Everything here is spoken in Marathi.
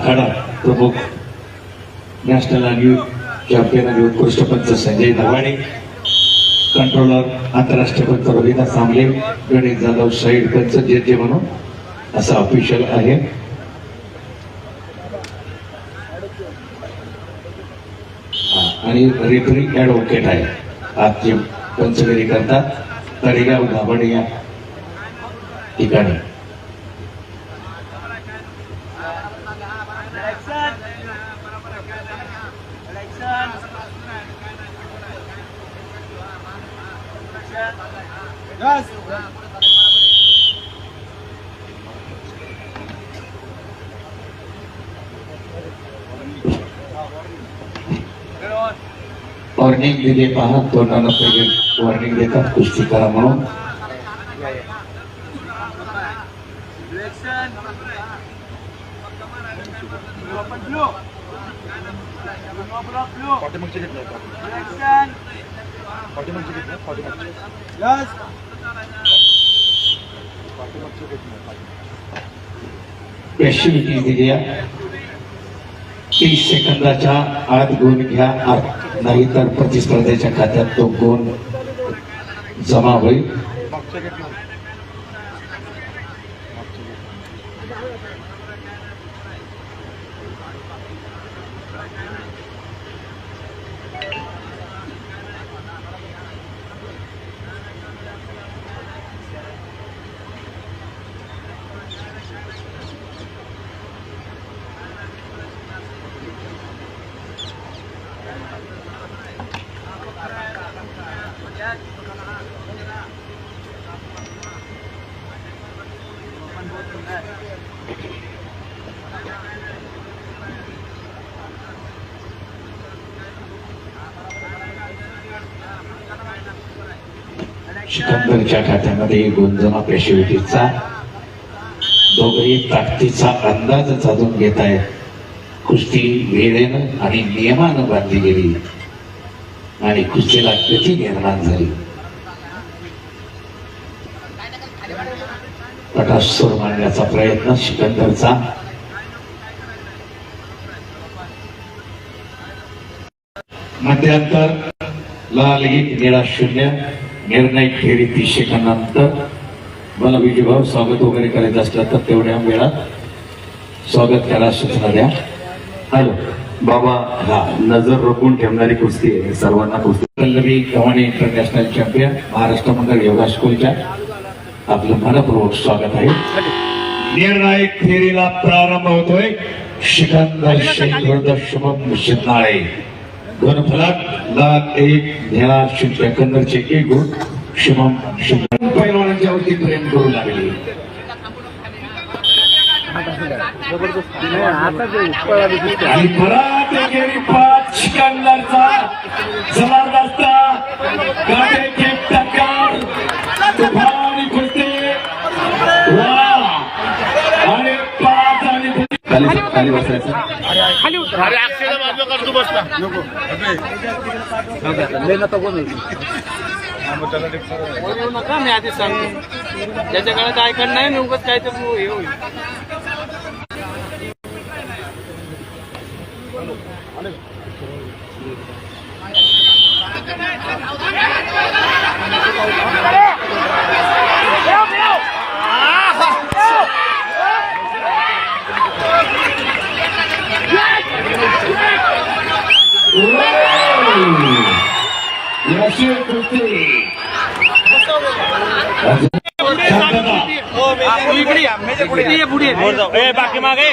आखाडा प्रमुख नॅशनल आणि युथ चॅम्पियन आणि उत्कृष्ट पंच संजय नरवाणे कंट्रोलर आंतरराष्ट्रीय पंच रविदास सांबले गणेश जाधव साईड पंच जे जे म्हणून असा ऑफिशियल आहे. आणि रेफरी ऍडव्होकेट आहे. आजची पंचगिरी करतात. तळेगाव धाबड या ठिकाणी. Gas. Warning di depan, tuan anak pengen warning di tak kusti karamau. Blok म्हणून पाठीमागचे घेतलं पाठीमागचे घेतलं पाठीमागचे पाठीमागचे घेतलं पॅशिव्हिटी दिली आहे. तीस सेकंदाच्या आत गुण घ्या आत नाहीतर प्रतिस्पर्ध्याच्या खात्यात तो गुण जमा होईल? सिकंदरच्या खात्यामध्ये गुण जमा पॅशिव्हिटीचा ताकदीचा अंदाज साधून घेत आहेत कुस्ती वेळेनं आणि नियमानं बांधली गेली. आणि कुस्तीला गती निर्माण झाली. पटास्वर मांडण्याचा प्रयत्न सिकंदरचा. मध्यांतर लाल एक निळा शून्य निर्णय फेरी तीस सेकंदानंतर मला विजयभाऊ स्वागत वगैरे करायचं असलं तर तेवढ्या वेळात स्वागत करा सूचना द्या. हॅलो. बाबा हा नजर रोखून ठेवणारी कुस्ती आहे सर्वांना कुस्ती. पल्लवी गव्हाणे इंटरनॅशनल चॅम्पियन महाराष्ट्र मंडळ योगा स्कूलच्या आपलं मनपूर्वक स्वागत आहे. निर्णायक फेरीला प्रारंभ होतोय. शिकंदर शेखर शुभम शिंदाळे घनफलक लाल एक निळा एक गुण शुभम शिंदाळे पैलवानांच्या वरती प्रेम करू लागले. आणि परत एकेरी पाच जबरदस्त टक्कर. आणि पाच आणि खाली खाली बसायचं अरे नका मी आधी सांगतो ज्याच्या काळात ऐकण नाही मी उगाच काय तर हे होईल यशील कुस्ती शांतता तू इकडे या. इकडे ये, पुढे ये. बाकी मागे.